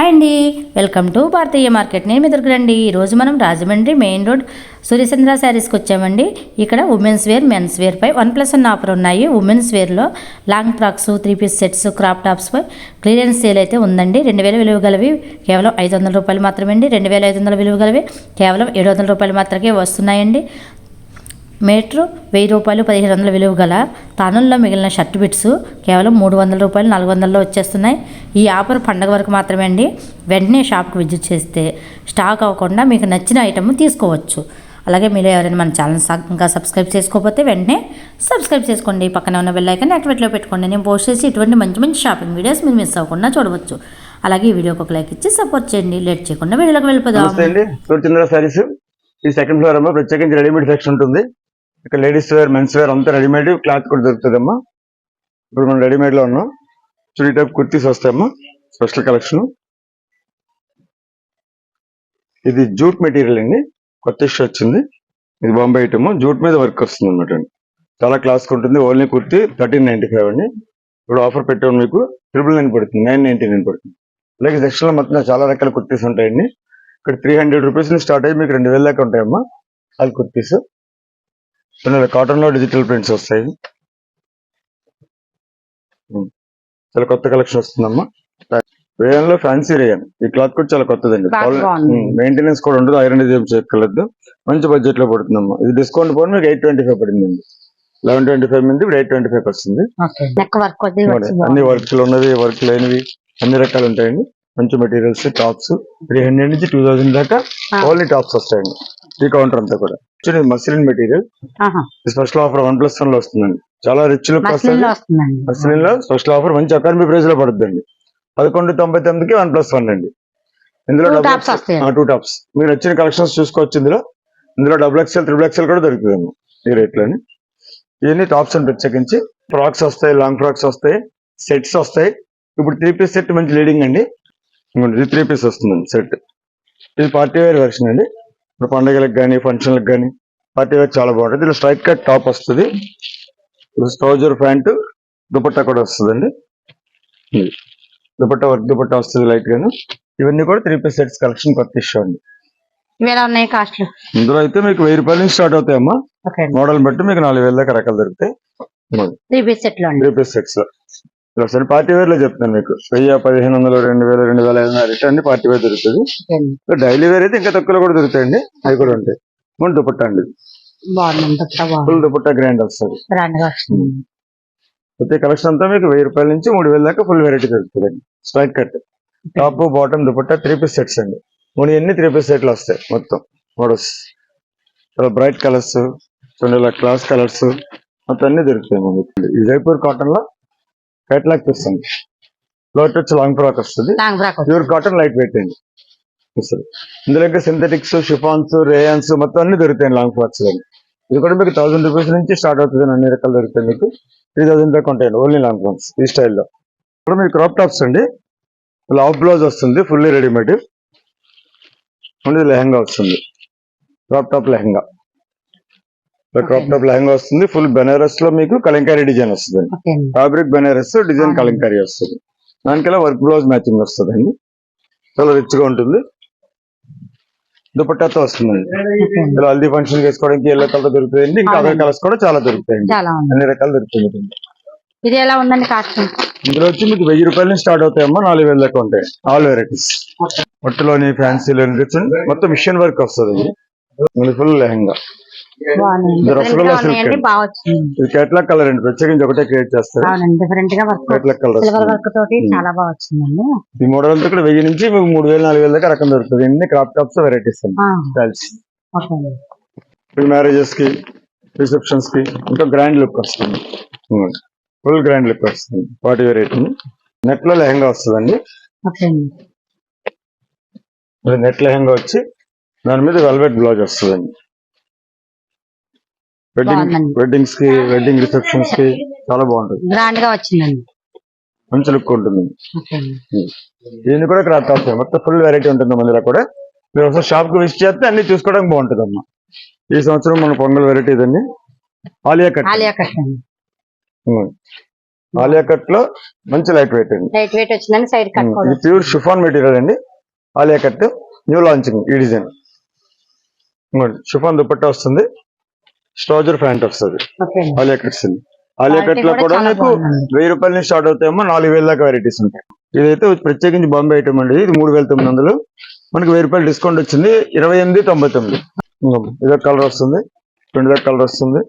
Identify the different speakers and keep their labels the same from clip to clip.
Speaker 1: Hi అండి. Welcome to Bharatiya market. నేను మీ రండి ఈరోజు మనం రాజమండ్రి మెయిన్ రోడ్ సూర్యచంద్ర శారీస్కి వచ్చామండి. ఇక్కడ ఉమెన్స్ వేర్ మెన్స్ వేర్ పై వన్ ప్లస్ వన్ ఆఫర్ ఉన్నాయి. Women's వేర్లో long frocks three piece sets crop tops పై క్లియరెన్స్ సేల్ అయితే ఉందండి. రెండు వేల విలువ గలవి కేవలం ఐదు వందల రూపాయలు మాత్రమే అండి. రెండు వేల ఐదు వందల విలువ గలవి కేవలం ఏడు వందల రూపాయలు మాత్రమే వస్తున్నాయండి. మీటరు వెయ్యి రూపాయలు పదిహేను వందల విలువ గల తానుల్లో మిగిలిన షర్ట్ బిట్స్ కేవలం మూడు వందల రూపాయలు నాలుగు వందల్లో వచ్చేస్తున్నాయి. ఈ ఆఫర్ పండగ వరకు మాత్రమే అండి. వెంటనే షాప్కి విజిట్ చేస్తే స్టాక్ అవ్వకుండా మీకు నచ్చిన ఐటమ్ తీసుకోవచ్చు. అలాగే మీరు ఎవరైనా మన ఛానల్ ఇంకా సబ్స్క్రైబ్ చేసుకోకపోతే వెంటనే సబ్స్క్రైబ్ చేసుకోండి. పక్కన ఉన్న బెల్లైకన్ యాక్టివేట్లో పెట్టుకోండి. నేను పోస్ట్ చేసి ఇటువంటి మంచి మంచి షాపింగ్ వీడియోస్ మీరు మిస్ అవ్వకుండా చూడవచ్చు. అలాగే ఈ వీడియోకి ఒక లైక్ ఇచ్చి సపోర్ట్ చేయండి. లేట్ చేయకుండా వీడియోకి వెళ్ళిపోదాం.
Speaker 2: నమస్తే ఈ సెకండ్ ఫ్లోర్ ప్రత్యేకించి రెడీమేడ్ సెక్షన్ ఉంటుంది. ఇక్కడ లేడీస్ వేర్ మెన్స్ వేర్ అంతా రెడీమేడ్ క్లాత్ కూడా దొరుకుతుందమ్మా. ఇప్పుడు మనం రెడీమేడ్లో ఉన్నాం. చుడీ టైప్ కుర్తీస్ వస్తాయమ్మా స్పెషల్ కలెక్షన్. ఇది జూట్ మెటీరియల్ అండి. కొత్త ఇష్యూ వచ్చింది. ఇది బాంబే ఐటమ్. జూట్ మీద వర్క్ వస్తుంది అనమాట అండి. చాలా క్లాస్గా ఉంటుంది. Only kurti thirteen ninety five అండి. ఇప్పుడు ఆఫర్ పెట్టాము మీకు. ట్రిపుల్ నైన్ పడుతుంది. నైన్ నైన్టీ నైన్ పడుతుంది. అలాగే సెక్షన్ మొత్తం చాలా రకాల కుర్తీస్ ఉంటాయండి. ఇక్కడ త్రీ హండ్రెడ్ రూపీస్ స్టార్ట్ అయ్యి మీకు రెండు వేల దాకా ఉంటాయమ్మా. అది కుర్తీస్. కాటన్లో డిజిటల్ ప్రింట్స్ వస్తాయి. ఉం. చాలా కొత్త కలెక్షన్ వస్తుందమ్మా. రేయన్లో ఫ్యాన్సీ రేయన్ ఈ క్లాత్ కూడా చాలా కొత్తదండి. మెయింటెనెన్స్ కూడా ఉండదు ఐరన్ ఏం చేయక్కర్లేదు. మంచి బడ్జెట్లో పడుతుందమ్మా. ఇది డిస్కౌంట్ పోయి మీకు ఎయిట్ ట్వంటీ ఫైవ్ పడిందండి. లెవెన్ ట్వంటీ ఫైవ్ మంది ఇప్పుడు ఎయిట్ ట్వంటీ ఫైవ్ వస్తుంది అన్ని వర్క్లో ఉన్నవి వర్క్ లేనివి అన్ని రకాలు ఉంటాయండి. మంచి మెటీరియల్స్ టాప్స్ త్రీ హండ్రెడ్ నుంచి టూ థౌసండ్ దాకా ఓన్లీ టాప్స్ వస్తాయండి. ఈ కౌంటర్ అంతా కూడా. Actually muslin material special offer one plus వన్లో వస్తుందండి. చాలా రిచ్ లుక్ వస్తుంది. మస్లిన్లో స్పెషల్ ఆఫర్ మంచి అకాడమీ ప్రైస్లో పడుతుందండి. పదకొండు తొంభై తొమ్మిదికి వన్ ప్లస్ వన్ అండి. ఇందులో. టూ టాప్స్ మీరు నచ్చిన కలెక్షన్స్ చూసుకోవచ్చు ఇందులో. ఇందులో డబుల్ ఎక్స్ఎల్ త్రిబుల్ ఎక్స్ఎల్ కూడా దొరుకుతుందండి ఈ రేట్లోని ఇవన్నీ టాప్స్ అని ప్రత్యేకించి. ఫ్రాక్స్ వస్తాయి లాంగ్ ఫ్రాక్స్ వస్తాయి సెట్స్ వస్తాయి. ఇప్పుడు త్రీ పీస్ సెట్ మంచి లీడింగ్ అండి. ఇదిగోండి, ఇది త్రీ పీస్ వస్తుందండి సెట్ ఇది పార్టీ వేర్ వెర్షన్ అండి. ఇప్పుడు పండుగలకు కానీ ఫంక్షన్లకు కానీ పార్టీ వేర్ చాలా బాగుంటుంది. ఇలా స్ట్రైట్ కట్ టాప్ వస్తుంది. ట్రౌజర్ ప్యాంట్ దుపట్టా కూడా వస్తుందండి. దుపట్టా వర్క్ దుపట్టా వస్తుంది లైట్ గాను. ఇవన్నీ కూడా త్రీ పీస్ సెట్స్ కలెక్షన్ కొత్త ఇష్యూ అండి.
Speaker 1: ఉన్నాయి కాస్ట్లు?
Speaker 2: ఇందులో అయితే మీకు వెయ్యి రూపాయల నుంచి స్టార్ట్ అవుతాయమ్మా. మోడల్ బట్టి మీకు నాలుగు వేల దాకా రకాలు దొరుకుతాయి.
Speaker 1: త్రీ పీస్
Speaker 2: సెట్స్లో. ఇలా సరే పార్టీ వేర్లో చెప్తాను మీకు. వెయ్యి పదిహేను వందలు రెండు వేలు రెండు వేల ఐదు వందలు అన్ని పార్టీ వేర్ దొరుకుతుంది. డైలీ వేర్ అయితే ఇంకా తక్కువలో కూడా దొరుకుతాయండి. అవి కూడా ఉంటాయి. మన దుపట్టా అండి ఫుల్ దుపట్టా గ్రాండ్ వస్తుంది. ప్రతి కలెక్షన్ అంతా మీకు వెయ్యి రూపాయల నుంచి మూడు వేల దాకా ఫుల్ వెరైటీ దొరుకుతుంది straight cut. Top bottom dupatta three piece sets అండి. మూడు ఎన్ని త్రీ పీస్ సెట్లు వస్తాయి మొత్తం మోడల్స్. చాలా బ్రైట్ కలర్స్ ఇలా క్లాస్ కలర్స్ మొత్తం అన్ని దొరుకుతాయి మనకి జైపూర్ కాటన్లో కేటలాగ్ వస్తుంది ఫ్లోట్ వచ్చి లాంగ్ ఫ్రాక్ వస్తుంది. ప్యూర్ కాటన్ లైట్ వెయిట్ అండి. వస్తుంది. ఇందులో సింథటిక్స్ షిఫాన్స్ రేయాన్స్ మొత్తం అన్ని దొరుకుతాయి లాంగ్ ఫ్రాక్స్లో. ఇది కూడా మీకు థౌసండ్ రూపీస్ నుంచి స్టార్ట్ అవుతుంది అన్ని రకాలు దొరుకుతాయి మీకు. త్రీ థౌసండ్ దాకా ఉంటాయండి ఓన్లీ లాంగ్ ఫ్రాక్స్ ఈ స్టైల్లో ఇప్పుడు మీకు క్రాప్ టాప్స్ అండి. లాఫ్ బ్లౌజ్ వస్తుంది ఫుల్లీ రెడీమేడ్ ఇది లెహంగా వస్తుంది. Crop top lehenga. Crop top lehenga వస్తుంది ఫుల్ బెనారస్లో మీకు కలంకారీ డిజైన్ వస్తుంది
Speaker 1: okay
Speaker 2: fabric Banaras design. Kalamkari వస్తుంది. దానికల్లా వర్క్ బ్లౌజ్ మ్యాచింగ్ వస్తుంది అండి చాలా రిచ్గా ఉంటుంది. దుపట్టాతో వస్తుందండి. ఇలా హల్దీ ఫంక్షన్ వేసుకోవడానికి ఎల్లో కలర్ దొరుకుతాయండి ఇంకా అదర్. కలర్స్ కూడా చాలా దొరుకుతాయండి. అన్ని రకాలు దొరుకుతాయి
Speaker 1: ఇది ఎలా ఉందండి కాస్ట్
Speaker 2: ఇందులో వచ్చి మీకు వెయ్యి రూపాయల నుంచి స్టార్ట్ అవుతాయమ్మా నాలుగు వేల దాకా ఉంటాయి. ఆల్ వెరైటీస్ పట్టులోని ఫ్యాన్సీలోని మొత్తం మిషన్ వర్క్ వస్తుంది ఫుల్ లెహంగా. ఇది రసగుల్లా కేటలాగ్ కలర్ అండి. ప్రత్యేకించి ఒకటే క్రియేట్ చేస్తారు.
Speaker 1: డిఫరెంట్గా
Speaker 2: కేటలాగ్ కలర్
Speaker 1: సిల్వర్ వర్క్ తోటి చాలా బాగా వచ్చిందండి.
Speaker 2: ఈ మోడల్ అంతా కూడా వెయ్యి నుంచి మీకు మూడు వేలు నాలుగు వేల దాకా రకం దొరుకుతుంది. అన్ని క్రాప్ టాప్స్ వెరైటీస్ అండి. స్టైల్స్ ఇప్పుడు మ్యారేజెస్కి రిసెప్షన్స్కి ఇంకా గ్రాండ్ లుక్ వస్తుంది. ఫుల్ గ్రాండ్ లుక్ వస్తుంది. వాటి వెరైటీ నెట్లో లెహంగా వస్తుందండి. నెట్ లెహంగా వచ్చి దాని మీద వెల్వెట్ బ్లౌజ్ వస్తుందండి. వెడ్డింగ్
Speaker 1: బాగుందండి.
Speaker 2: వెడ్డింగ్స్కి వెడ్డింగ్ రిసెప్షన్స్కి చాలా బాగుంటుంది.
Speaker 1: గ్రాండ్గా వచ్చిందండి.
Speaker 2: మంచి లుక్ ఉంటుంది.
Speaker 1: ఓకే అండి.
Speaker 2: దీన్ని కూడా క్రాప్ టాప్స్ మొత్తం ఫుల్ వెరైటీ ఉంటుంది మన కూడా. మీరు ఒకసారి షాప్కి విజిట్ చేస్తే అన్ని చూసుకోవడానికి బాగుంటుంది అమ్మా ఈ సంవత్సరం మన పొంగల్ వెరైటీ ఇదండి. ఆలియా కట్.
Speaker 1: ఆలియా కట్ అండి.
Speaker 2: ఉమ్. ఆలియా కట్లో మంచి లైట్ వెయిట్ అండి.
Speaker 3: లైట్ వెయిట్ వచ్చిందని సైడ్ కట్ కూడా.
Speaker 2: ఇది ప్యూర్ షిఫాన్ మెటీరియల్ అండి. ఆలియా కట్ న్యూ లాంచింగ్ ఈ డిజైన్ షిఫాన్ దుపట్టా వస్తుంది. స్ట్రాజర్ ప్యాంట్ వస్తుంది. ఆలియా కట్స్ అండి ఆలియా
Speaker 3: కట్లో
Speaker 2: కూడా మీకు. వెయ్యి రూపాయల నుంచి స్టార్ట్ అవుతాయేమో నాలుగు వేల దాకా వెరైటీస్ ఉంటాయి. ఇదైతే ప్రత్యేకించి బాంబే ఐటమ్ అండి ఇది. మూడు వేల తొమ్మిది వందలు. మనకి వెయ్యి రూపాయలు డిస్కౌంట్ వచ్చింది. ఇరవై ఎనిమిది తొంభై తొమ్మిది. ఇదో కలర్ వస్తుంది. రెండు కలర్ వస్తుంది.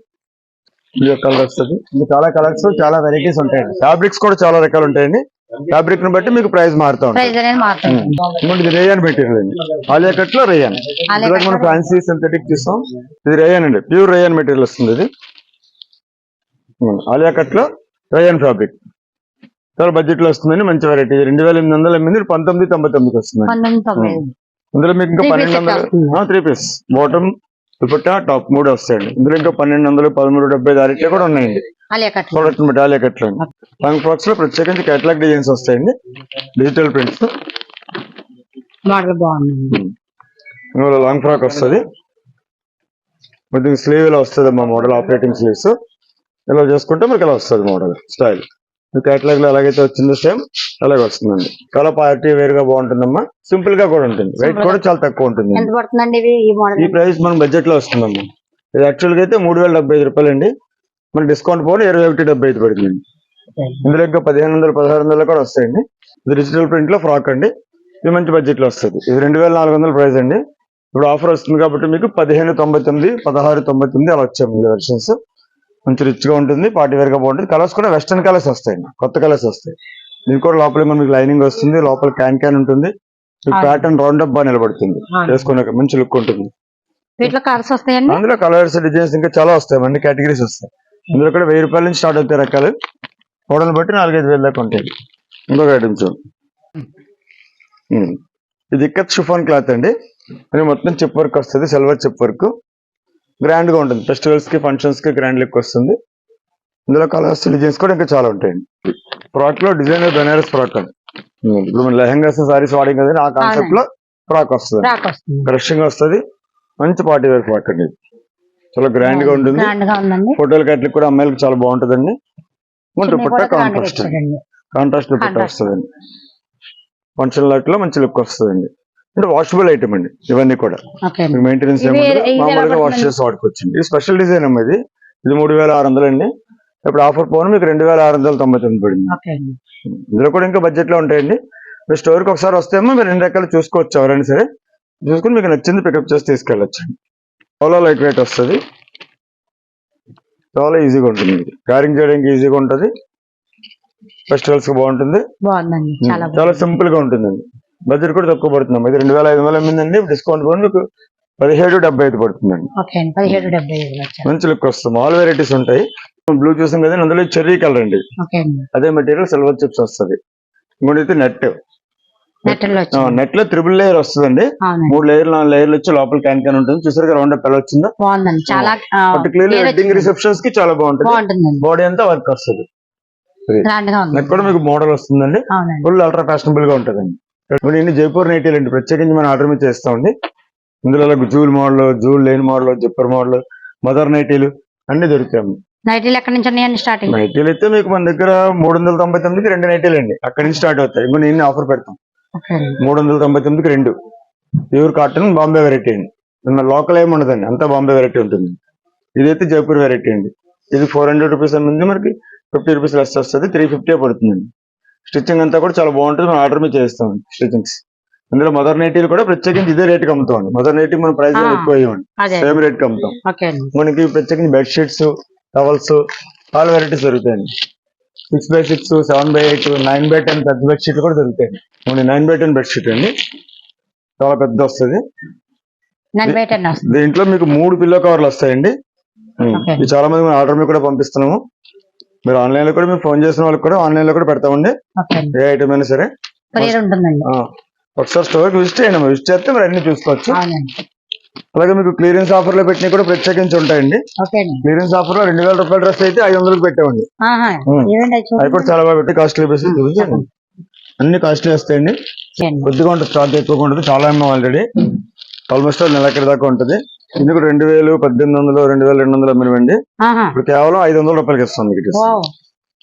Speaker 2: ఇదో కలర్ వస్తుంది. ఇది చాలా కలర్స్ చాలా వెరైటీస్ ఉంటాయండి. ఫ్యాబ్రిక్స్ కూడా చాలా రకాలు ఉంటాయండి. ఫ్యాబ్రిక్ని బట్టి మీకు ప్రైస్ మారుతూ ఉంటుంది. రేయాన్ మెటీరియల్ అండి. ఆలియా కట్లో రేయాన్ మనం ఫ్యాన్సీ సింథటిక్ చూస్తాం ఇది రేయాన్ అండి. ప్యూర్ రేయాన్ మెటీరియల్ వస్తుంది ఇది. ఆలియా కట్లో రేయాన్ ఫ్యాబ్రిక్ చాలా బడ్జెట్లో వస్తుందండి. మంచి వెరైటీ రెండు వేల ఎనిమిది వందల ఎనిమిది పంతొమ్మిది తొంభై తొమ్మిది వస్తుంది. ఇందులో మీకు ఇంకా పన్నెండు వందలు three piece bottom dupatta top మూడు వస్తాయండి. ఇందులో ఇంకా పన్నెండు వందలు పదమూడు డెబ్బై దారిట్లో కూడా ఉన్నాయండి. ప్రోడక్ట్ బట్టి ఆలియా కట్లో లాంగ్ ఫ్రాక్స్లో ప్రత్యేకించి కేటలాగ్ డిజైన్స్ వస్తాయండి. డిజిటల్ ప్రింట్స్
Speaker 3: మోడల్ బాగుంది.
Speaker 2: ఇందులో లాంగ్ ఫ్రాక్ వస్తుంది. దీనికి స్లీవ్ ఇలా వస్తుంది మా మోడల్ ఆపరేటింగ్ స్లీవ్స్ ఇలా చేసుకుంటే మనకి ఇలా వస్తుంది మోడల్ స్టైల్ కేటలాగ్లో ఎలాగైతే వచ్చిందో సేమ్ అలాగే వస్తుందండి. చాలా పార్టీ వేర్గా బాగుంటుందమ్మా. సింపుల్గా కూడా ఉంటుంది. వెయిట్ కూడా చాలా తక్కువ ఉంటుంది
Speaker 3: ఈ
Speaker 2: ప్రైస్ మన బడ్జెట్లో వస్తుందమ్మా. ఇది యాక్చువల్గా అయితే మూడు వేల డెబ్బై ఐదు రూపాయలు అండి మన డిస్కౌంట్ పోనీ ఇరవై ఒకటి డెబ్బై ఐదు పడుతుంది. ఇందులో ఇంకా పదిహేను వందలు పదహారు వందలు కూడా వస్తాయండి. ఇది డిజిటల్ ప్రింట్లో ఫ్రాక్ అండి. ఇది మంచి బడ్జెట్లో వస్తుంది. ఇది రెండు వేల నాలుగు వందల ప్రైస్ అండి. ఇప్పుడు ఆఫర్ వస్తుంది కాబట్టి మీకు పదిహేను తొంభై తొమ్మిది పదహారు తొంభై తొమ్మిది అలా వచ్చాయి వెర్షన్స్ మంచి రిచ్గా ఉంటుంది పార్టీ వేర్గా బాగుంటుంది. కలర్స్ కూడా వెస్టర్న్ కలర్స్ వస్తాయండి. కొత్త కలర్స్ వస్తాయి. ఇది కూడా లోపల మీకు లైనింగ్ వస్తుంది లోపల క్యాన్ క్యాన్ ఉంటుంది. ప్యాటర్న్ రౌండ్ అప్ బాగా నిలబడుతుంది. వేసుకునే మంచి లుక్ ఉంటుంది. అందులో కలర్స్ డిజైన్స్ ఇంకా చాలా వస్తాయి. అన్ని కేటగిరీస్ వస్తాయి. ఇందులో కూడా వెయ్యి రూపాయల నుంచి స్టార్ట్ అవుతాయి రకాలు. మోడల్ బట్టి నాలుగైదు వేల దాకా ఉంటాయి. ఇంకొక ఐటమ్ చూడండి. ఇది ఇక్కత్ షిఫాన్ క్లాత్ అండి. ఇది మొత్తం చిప్ వర్క్ వస్తుంది సిల్వర్ చిప్ వర్క్. గ్రాండ్గా ఉంటుంది. ఫెస్టివల్స్కి ఫంక్షన్స్కి గ్రాండ్ లుక్ వస్తుంది. ఇందులో కలర్స్ డిజైన్స్ కూడా ఇంకా చాలా ఉంటాయండి ఫ్రాక్లో డిజైన్ బెనారస్ ఫ్రాక్ అండి. ఇప్పుడు మన లెహంగాస్ సారీస్ వాడింగ్ కదండి ఆ కాన్సెప్ట్లో ఫ్రాక్ వస్తుంది.
Speaker 3: రాక్ వస్తుంది.
Speaker 2: క్రషింగ్ వస్తుంది. మంచి పార్టీ వేర్ ఫ్రాక్ అండి ఇది. చాలా గ్రాండ్గా ఉంటుంది.
Speaker 3: గ్రాండ్గా ఉందండి.
Speaker 2: ఫోటోలు కట్లకి కూడా అమ్మాయిలకి చాలా బాగుంటుందండి.
Speaker 3: కూడా grand
Speaker 2: contrast contrast dupatta
Speaker 3: Contrast.
Speaker 2: వస్తుందండి. ఫంక్షన్ లైట్లో మంచి లుక్ వస్తుందండి. అంటే వాషబుల్ ఐటమ్ అండి. ఇవన్నీ కూడా. మెయింటెనెన్స్ మామూలుగా వాష్? చేసి వాడుకోవచ్చు ఇది స్పెషల్ డిజైన్ అమ్మ ఇది. ఇది మూడు వేల ఆరు వందలు అండి. ఇప్పుడు ఆఫర్ పోను మీకు రెండు వేల ఆరు వందల తొంభై తొమ్మిది పడింది. ఇందులో కూడా ఇంకా బడ్జెట్లో ఉంటాయండి. మీ స్టోర్కి ఒకసారి వస్తేమో మీరు రెండు రకాలు చూసుకోవచ్చు ఎవరైనా సరే. చూసుకుని మీకు నచ్చింది పికప్ చేసి తీసుకెళ్ళచ్చు చాలా లైట్ వెయిట్ వస్తుంది. చాలా ఈజీగా ఉంటుంది ఇది. క్యారింగ్ చేయడానికి ఈజీగా ఉంటుంది. ఫెస్టివల్స్కి బాగుంటుంది.
Speaker 3: చాలా
Speaker 2: సింపుల్గా ఉంటుందండి. బడ్జెట్ కూడా తక్కువ పడుతుంది ఇది రెండు వేల ఐదు వందల ఎనిమిది డిస్కౌంట్ కూడా మీకు పదిహేడు డెబ్బై ఐదు పడుతుందండి. మంచి లుక్ వస్తుంది. ఆల్ వెరైటీస్ ఉంటాయి. బ్లూ చూసాం కదా అందులో చెర్రీ కలర్ అండి. అదే మెటీరియల్ సిల్వర్ చిప్స్ వస్తుంది. ఇంకోటి నెట్
Speaker 3: నెట్లో
Speaker 2: త్రిబుల్ లేయర్ వస్తుందండి. మూడు లేయర్ నాలుగు లేయర్లు వచ్చి లోపల క్యాన్ క్యాన్ ఉంటుంది. చూసారు రౌండ్ అప్ ఎలా వచ్చిందో?
Speaker 3: బాగుందండి. చాలా
Speaker 2: పర్టికులర్లీ వెడ్డింగ్. రిసెప్షన్స్కి చాలా బాగుంటుంది. బాడీ అంతా వర్క్ వస్తుంది. నెట్ కూడా మీకు మోడల్ వస్తుందండి. ఫుల్ అల్ట్రా ఫ్యాషనబుల్గా ఉంటుందండి. ఇప్పుడు జైపూర్ నైటీలు అండి. ప్రత్యేకించి మనం ఆర్డర్ మీద చేస్తామండి ఇందులో జూల్ మోడల్ జూల్ లేన్ మోడల్ జిప్పర్ మోడల్ మదర్ నైటీలు అన్ని దొరుకుతాయి
Speaker 3: నైటీలు ఎక్కడి నుంచి ఉన్నాయండి స్టార్టింగ్?
Speaker 2: నైటీలు అయితే మీకు మన దగ్గర మూడు వందల తొంభై తొమ్మిదికి రెండు నైటీలు అండి అక్కడి నుంచి స్టార్ట్ అవుతాయి. ఇంకో నేను ఆఫర్ పెడతాం. మూడు వందల తొంభై తొమ్మిదికి రెండు. ప్యూర్ కాటన్ బాంబే వెరైటీ అండి. మన లోకల్ ఏమి ఉండదండి అంతా బాంబే వెరైటీ ఉంటుంది. ఇదైతే జైపూర్ వెరైటీ అండి. ఇది ఫోర్ హండ్రెడ్ రూపీస్ ఉంది మనకి ఫిఫ్టీ రూపీస్ లెస్ వస్తుంది త్రీ ఫిఫ్టీ పడుతుందండి. స్టిచ్చింగ్ అంతా కూడా చాలా బాగుంటుంది మనం ఆర్డర్ మీద చేస్తాం స్టిచ్చింగ్స్ ఇందులో మదర్ నైటీలు కూడా ప్రత్యేకించి ఇదే రేట్కి అమ్ముతాం మదర్ నైటీ మన ప్రైస్. ఎక్కువ ఇవ్వండి. సేమ్ రేట్కి అమ్ముతాం. మనకి ప్రత్యేకించి bed sheets towels all varieties దొరుకుతాయండి. Six by six seven by eight nine by ten పెద్ద బెడ్ షీట్లు కూడా దొరుకుతాయండి మనకి nine by ten bed sheet అండి. చాలా పెద్ద వస్తుంది. దీంట్లో మీకు మూడు పిల్లో కవర్లు వస్తాయండి. ఇది చాలా మంది ఆర్డర్ మీద కూడా పంపిస్తున్నాము. మీరు ఆన్లైన్లో కూడా మీరు ఫోన్ చేసిన వాళ్ళకి కూడా ఆన్లైన్లో కూడా పెడతామండి. ఏ ఐటమ్ అయినా సరే. ఒకసారి స్టోర్ విజిట్ చేయండి. విజిట్ చేస్తే మీరు అన్ని చూసుకోవచ్చు. అలాగే మీకు క్లియరెన్స్ ఆఫర్లో పెట్టినవి కూడా ప్రత్యేకించి ఉంటాయండి. క్లియరెన్స్ ఆఫర్లో రెండు వేల రూపాయల డ్రెస్ అయితే ఐదు వందలకు పెట్టామండి అవి కూడా చాలా బాగా పెట్టి కాస్ట్లీ చూపించండి అన్ని కాస్ట్లీ వస్తాయండి. కొద్దిగా ఉంటుంది స్టాక్ ఎక్కువగా ఉంటుంది చాలా అమ్మాం ఆల్రెడీ ఆల్మోస్ట్ నెలకరి దాకా ఉంటుంది. ఇందుకు రెండు వేలు పద్దెనిమిది వందలు రెండు వేల రెండు వందలు అమ్మినవండి ఇప్పుడు కేవలం ఐదు వందల రూపాయలకి ఇస్తాం మీకు
Speaker 3: వావ్.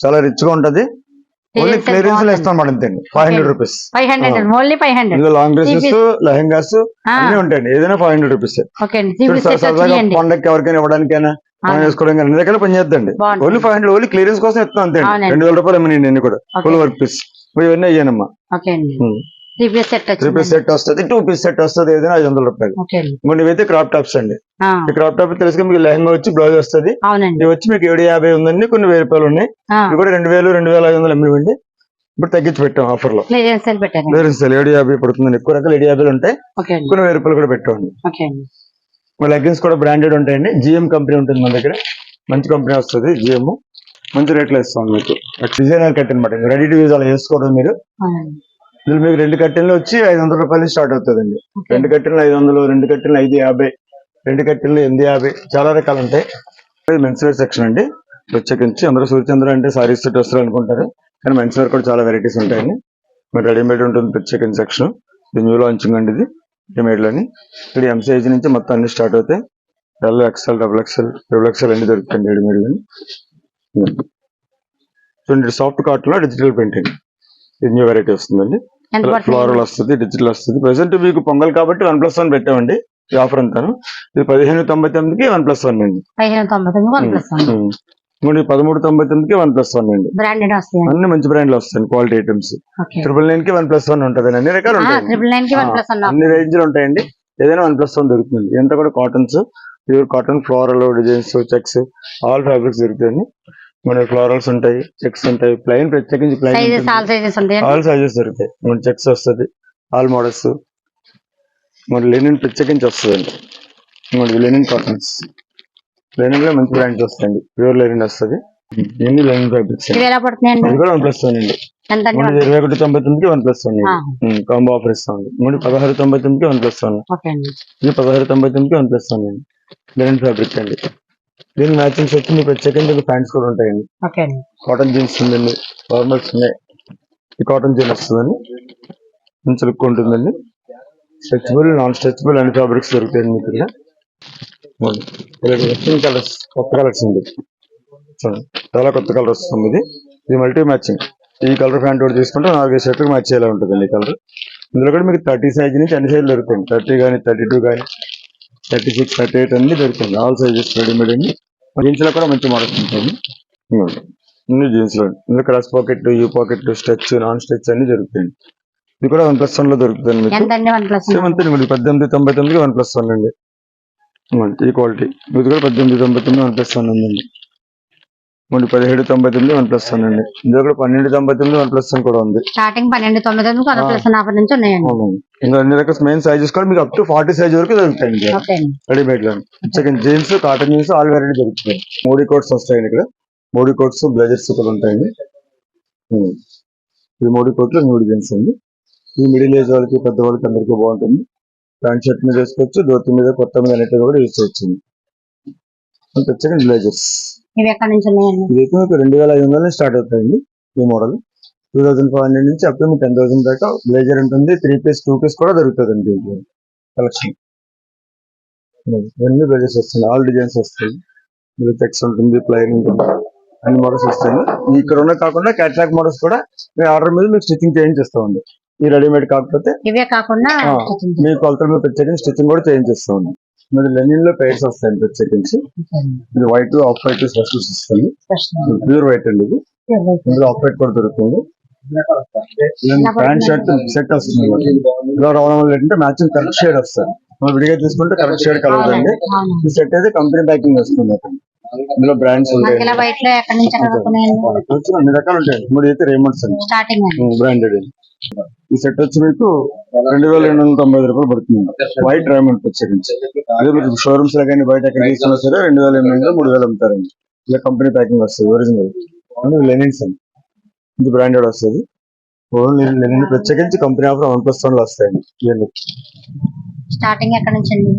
Speaker 2: చాలా రిచ్గా ఉంటది. ఓన్లీ క్లియరెన్స్లో ఇస్తాం మేడం అంతే five hundred rupees
Speaker 3: five hundred only five hundred
Speaker 2: ఇందులో లాంగ్ డ్రెస్సెస్ లెహంగాస్ అన్ని ఉంటాయండి. ఏదైనా ఫైవ్ హండ్రెడ్ రూపీస్ సరదాగా పండగకి ఎవరికైనా ఇవ్వడానికైనా మనం వేసుకోవడానికి అన్ని రకాల పని చేద్దండి.
Speaker 3: బాగుంటుంది.
Speaker 2: Only five hundred only clearance కోసం ఇస్తాం అంతే. రెండు వేల రూపాయలు ఇమ్మని నేను కూడా. ఫుల్ వర్క్ పీస్ ఇవన్నీ అయ్యానమ్మా.
Speaker 3: Three piece set
Speaker 2: three piece
Speaker 3: వచ్చింది
Speaker 2: సెట్ వస్తుంది టూ పీస్ సెట్ వస్తుంది ఏదైనా ఐదు వందల రూపాయలు. ఇంకోటి ఇవైతే క్రాప్ టాప్స్ అండి. ఈ క్రాప్ టాప్ తెలుసుగా మీకు లెహంగా వచ్చి బ్లౌజ్ వస్తుంది. ఇవి వచ్చి మీకు ఏడు యాభై ఉందండి కొన్ని వెయ్యి రూపాయలు ఉన్నాయి. ఇవి కూడా రెండు వేలు రెండు వేల ఐదు వందలు అమ్మివ్వండి ఇప్పుడు తగ్గించి పెట్టాం
Speaker 3: ఆఫర్లో. సేల్
Speaker 2: ఏడు యాభై పడుతుందండి. ఎక్కువ రకాల ఏడు యాభైలు ఉంటాయి. కొన్ని వెయ్యి రూపాయలు కూడా పెట్టండి లెగ్గిన్స్ కూడా బ్రాండెడ్ ఉంటాయండి. జిఎం కంపెనీ ఉంటుంది మన దగ్గర. మంచి కంపెనీ వస్తుంది జిఎం మంచి రేట్లో ఇస్తాం మీకు. డిజైనర్ కట్ అనమాట రెడీ టు యూజ్ అలా వేసుకోవడం మీరు. ఇందులో మీకు రెండు కట్టెలు వచ్చి ఐదు వందల రూపాయలు స్టార్ట్ అవుతుందండి. రెండు కట్టెలు ఐదు వందలు రెండు కట్టెలు ఐదు యాభై రెండు కట్టెలు ఎనిమిది యాభై చాలా రకాలు ఉంటాయి. మెన్స్ వేర్ సెక్షన్ అండి. ప్రత్యేకించి అందరూ సూర్యచంద్ర అంటే సారీస్ వస్తారు అనుకుంటారు. కానీ మెన్స్ వేర్ కూడా చాలా వెరైటీస్ ఉంటాయండి. మరి రెడీమేడ్ ఉంటుంది ప్రత్యేకించి సెక్షన్ ఇది న్యూ లాంచింగ్ అండి ఇది. రెడీమేడ్లోని. ఇక్కడ ఎం సైజ్ నుంచి మొత్తం అన్ని స్టార్ట్ అవుతాయి. L XL double XL double XL అన్ని దొరుకుతాయి రెడీమేడ్లోని. చూడండి సాఫ్ట్ కాటన్లో డిజిటల్ ప్రింటింగ్ ఇది న్యూ వెరైటీ వస్తుందండి. ఫ్లోరల్ వస్తుంది డిజిటల్ వస్తుంది. ప్రెసెంట్ మీకు పొంగల్ కాబట్టి వన్ ప్లస్ వన్ పెట్టామండి. ఈ ఆఫర్ అంతాను. ఇది పదిహేను తొంభై తొమ్మిదికి వన్ ప్లస్ వన్ అండి. ఇంకోటి పదమూడు తొంభై తొమ్మిదికి వన్ ప్లస్ వన్ అండి. అన్ని మంచి బ్రాండ్లు వస్తాయి క్వాలిటీ ఐటమ్స్ ట్రిపుల్ నైన్కి వన్ ప్లస్ వన్ ఉంటుంది అన్ని రకాలు ఉంటాయి అన్ని రేంజ్లు ఉంటాయండి. ఏదైనా వన్ ప్లస్ వన్ దొరుకుతుంది ఎంత కూడా cottons pure cotton floral designs checks all fabrics దొరుకుతాయండి. మన ఫ్లోరల్స్ ఉంటాయి చెక్స్ ఉంటాయి. ప్లైన్ ప్రత్యేకించి ప్లైన్
Speaker 3: ఆల్ సైజెస్ ఉంటాయండి.
Speaker 2: ఆల్ సైజెస్ దొరుకుతాయి. మన చెక్స్ వస్తుంది ఆల్ మోడల్స్ మరి లెనిన్ ప్రత్యేకించి వస్తుందండి. మరి లెనిన్ కాటన్స్ లెనిన్లో మంచి బ్రాండ్స్ వస్తాయండి. ప్యూర్ లెనిన్ వస్తుంది. ఎన్ని లెనిన్ ఫ్యాబ్రిక్స్ ఇది కూడా వన్ ప్లస్ అండి. ఇరవై ఒకటి తొంభై తొమ్మిదికి one plus one. Combo offer ఇస్తామండి. మూడు పదహారు తొంభై తొమ్మిదికి వన్ ప్లస్ వన్ ఇది పదహారు తొంభై తొమ్మిదికి వన్ ప్లస్ వన్ అండి. లెనిన్ ఫ్యాబ్రిక్ అండి. దీని మ్యాచింగ్స్ వచ్చి మీకు ప్రత్యేకంగా ప్యాంట్స్ కూడా ఉంటాయండి.
Speaker 3: ఓకే అండి.
Speaker 2: కాటన్ జీన్స్ ఉందండి. ఫార్మల్స్ ఉన్నాయి. ఈ కాటన్ జీన్ వస్తుందండి. మంచి లుక్ ఉంటుందండి. స్ట్రెచబుల్ నాన్ స్ట్రెచబుల్ అన్ని ఫ్యాబ్రిక్స్ దొరుకుతాయండి మీకు కలర్స్ కొత్త కలర్స్ ఉంది చూడండి. చాలా కొత్త కలర్ వస్తుంది ఇది. ఇది మల్టీ మ్యాచింగ్ ఈ కలర్ ప్యాంట్ ఒకటి తీసుకుంటే నాలుగైదు షర్ట్లు మ్యాచ్ అయ్యేలా ఉంటుందండి ఈ కలర్ ఇందులో కూడా మీకు థర్టీ సైజ్ నుంచి అన్ని సైజులు దొరుకుతాయి థర్టీ కానీ థర్టీ టూ కానీ థర్టీ సిక్స్ థర్టీ ఎయిట్ అన్ని దొరుకుతాయి ఆల్ సైజెస్ రెడీమేడ్ అండి జీన్స్లో కూడా మంచి మోడల్స్ ఉంటాయి. అన్ని జీన్స్లో. ఇందులో cross pocket U pocket stretch non stretch అన్ని దొరుకుతాయి. ఇది కూడా వన్ ప్లస్ వన్లో దొరుకుతుంది మీకు. పద్దెనిమిది తొంభై తొమ్మిది వన్ ప్లస్ వన్ అండి. ఈ క్వాలిటీ ఇది కూడా పద్దెనిమిది తొంభై తొమ్మిది వన్ ప్లస్ వన్ ఉందండి. మరి పదిహేడు తొంభై తొమ్మిది వన్ ప్లస్ వన్ అండి. ఇందులో కూడా పన్నెండు తొంభై తొమ్మిది వన్ ప్లస్ వన్ కూడా ఉంది.
Speaker 3: స్టార్టింగ్ పన్నెండు తొమ్మిది తొమ్మిది వన్. ప్లస్ వన్ నుంచి ఉన్నాయండి.
Speaker 2: ఇంకా అన్ని రకాల మెయిన్ సైజెస్ కూడా మీకు అప్ టు ఫార్టీ సైజ్ వరకు దొరుకుతాయండి రెడీమేడ్లో second jeans cotton jeans all variety దొరుకుతాయి. మోడీ కోట్స్ వస్తాయండి ఇక్కడ. మోడీ కోట్స్ బ్లేజర్స్ కూడా ఉంటాయండి. ఈ మోడీ కోట్లు న్యూడ్ జీన్స్ అండి. ఈ మిడిల్ ఏజ్ వాళ్ళకి పెద్ద వాళ్ళకి అందరికీ బాగుంటుంది. ప్యాంట్ షర్ట్ మీద వేసుకోవచ్చు ధోతి మీద కొత్త మీద అన్నిటి కూడా యూజ్ చేయొచ్చు. సెకండ్ బ్లేజర్స్
Speaker 3: ఇవి ఎక్కడి నుంచి ఉన్నాయండి?
Speaker 2: ఇదైతే మీకు రెండు వేల ఐదు వందల స్టార్ట్ అవుతాయండి ఈ model. Two thousand five hundred నుంచి అప్ టు టెన్ థౌసండ్ దాకా బ్లేజర్ ఉంటుంది త్రీ పీస్ టూ పీస్ కూడా దొరుకుతుందండి కలెక్షన్ ఇవన్నీ బ్లేజర్స్ వస్తాయి ఆల్ డిజైన్స్ వస్తాయి. ఇందులో చెక్స్ ఉంటుంది ప్లైన్ ఉంటుంది అన్ని మోడల్స్ వస్తాయి. ఇక్కడ ఉన్న కాకుండా క్యాట్లాగ్ మోడల్స్ కూడా మీ ఆర్డర్ మీద మీకు స్టిచ్చింగ్ చేయించేస్తామండి. ఈ రెడీమేడ్ కాకపోతే
Speaker 3: ఇవే కాకుండా
Speaker 2: మీ కొలతల మీద స్టిచ్చింగ్ కూడా చేయించేస్తామండి. మీరు లెనిన్లో పెయిర్స్ వస్తాయండి ప్రత్యేకించి. ఇది వైట్ ఆఫ్ వైట్ స్పెషల్స్ వస్తుంది. ప్యూర్ వైట్ అండి ఇది. ఇందులో ఆఫ్ వైట్ కూడా దొరుకుతుంది. ప్యాంట్ షర్ట్ సెట్ వస్తుంది ఇలా రావడం వల్ల ఏంటంటే మ్యాచింగ్ కరెక్ట్ షేడ్ వస్తుంది. మనం విడిగా తీసుకుంటే కరెక్ట్ షేడ్ కలవదండి. ఈ సెట్ అయితే కంపెనీ ప్యాకింగ్ వస్తుంది. ఇందులో బ్రాండ్స్ ఉంటాయి. అన్ని రకాలు ఉంటాయి మూడు అయితే రేమండ్స్ అండి.
Speaker 3: స్టార్టింగ్ అండి.
Speaker 2: బ్రాండెడ్ ఈ సెట్ వచ్చి మీకు రెండు వేల రెండు వందల తొంభై ఐదు రూపాయలు పడుతుంది. వైట్ రేమండ్ ప్రత్యేకించి. అదే మీరు షోరూమ్స్లో కానీ బయట ఎక్కడ తీసుకున్నా సరే రెండు వేల ఎనిమిది వందలు మూడు వేలు అమ్ముతారండి. ఇలా కంపెనీ ప్యాకింగ్ వస్తుంది ఒరిజినల్ అంటే లెనిన్స్ అండి. ఇది బ్రాండెడ్ వస్తుంది. ఓన్లీ లెనిన్ ప్రత్యేకించి కంపెనీ ఆఫర్ వన్ ప్లస్ వన్లో వస్తాయండి. ఇవన్నీ
Speaker 3: స్టార్టింగ్ ఎక్కడి నుంచి అండి?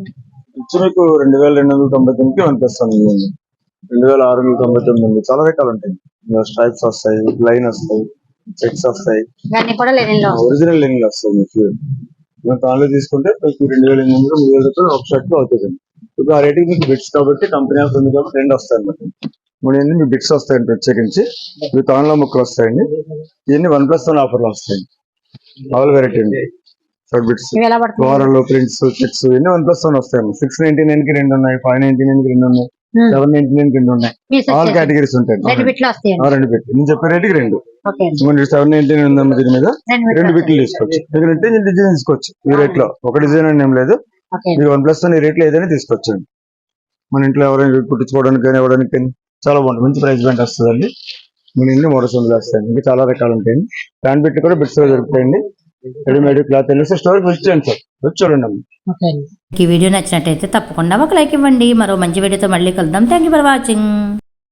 Speaker 2: వచ్చి మీకు రెండు వేల రెండు వందల తొంభై తొమ్మిదికి వన్ ప్లస్ వన్ ఉంది. రెండు వేల ఆరు వందల తొంభై తొమ్మిది ఉంది. చాలా రకాలు ఉంటాయి. స్ట్రైప్స్ వస్తాయి లైన్ వస్తాయి. చెక్స్ వస్తాయి
Speaker 3: ఇవన్నీ కూడా లెనిన్లో.
Speaker 2: ఒరిజినల్ లెనిన్ వస్తుంది మీకు. మనం దానిలో తీసుకుంటే మీకు రెండు వేల ఎనిమిది వందలు మూడు వేల రూపాయలు ఒక షర్ట్ అవుతుంది. ఇప్పుడు ఆ రేటింగ్ మీకు బిట్స్ కాబట్టి కంపెనీ ఆఫ్ ఉంది కాబట్టి రెండు వస్తాయి అన్నమాట. మూడు ఎన్ని మీ బిట్స్ వస్తాయండి ప్రత్యేకించి. ఇవి తాన్లో ముక్కలు వస్తాయండి. ఇవన్నీ వన్ ప్లస్ వన్ ఆఫర్లు వస్తాయండి. ఆల్ వెరైటీ అండి. Short bits floral prints checks ఇవన్నీ వన్ ప్లస్ వన్ వస్తాయి సిక్స్ నైన్టీ నైన్కి రెండు ఉన్నాయి ఫైవ్ నైన్టీ నైన్కి రెండు ఉన్నాయి. సెవెన్ నైన్టీ నైన్కి రెండు ఉన్నాయి. ఆల్ కేటగిరీస్ ఉంటాయి.
Speaker 3: రెండు బిట్లు
Speaker 2: నేను చెప్పే రేటుకి రెండు. సెవెన్ నైన్టీ నైన్ ఉందన్న దీని మీద.
Speaker 3: రెండు బిట్లు
Speaker 2: తీసుకోవచ్చు. ఎందుకంటే నేను డిజైన్ తీసుకోవచ్చు ఈ రేట్లో. ఒక డిజైన్ అని ఏం లేదు. మీరు వన్ ప్లస్ ఈ రేట్లో ఏదైనా తీసుకోవచ్చండి మన ఇంట్లో ఎవరైనా కుట్టించుకోవడానికి కానీ ఇవ్వడానికి కానీ చాలా బాగుంటుంది. మంచి ప్రైస్ బ్యాండ్ వస్తుందండి. మన ఇన్ని మోడల్స్ వస్తాయి. ఇంకా చాలా రకాలు ఉంటాయండి. ప్యాంట్ బిట్లు కూడా బిట్స్ దొరుకుతాయండి. రెడీమేడ్ క్లాత్ తెలిసి స్టోర్ విజిట్ చేయండి సార్ వచ్చి చూడండి
Speaker 1: ఈ వీడియో నచ్చినట్టయితే తప్పకుండా ఒక లైక్ ఇవ్వండి. మరో మంచి వీడియోతో మళ్ళీ కలుద్దాం. Thank you for watching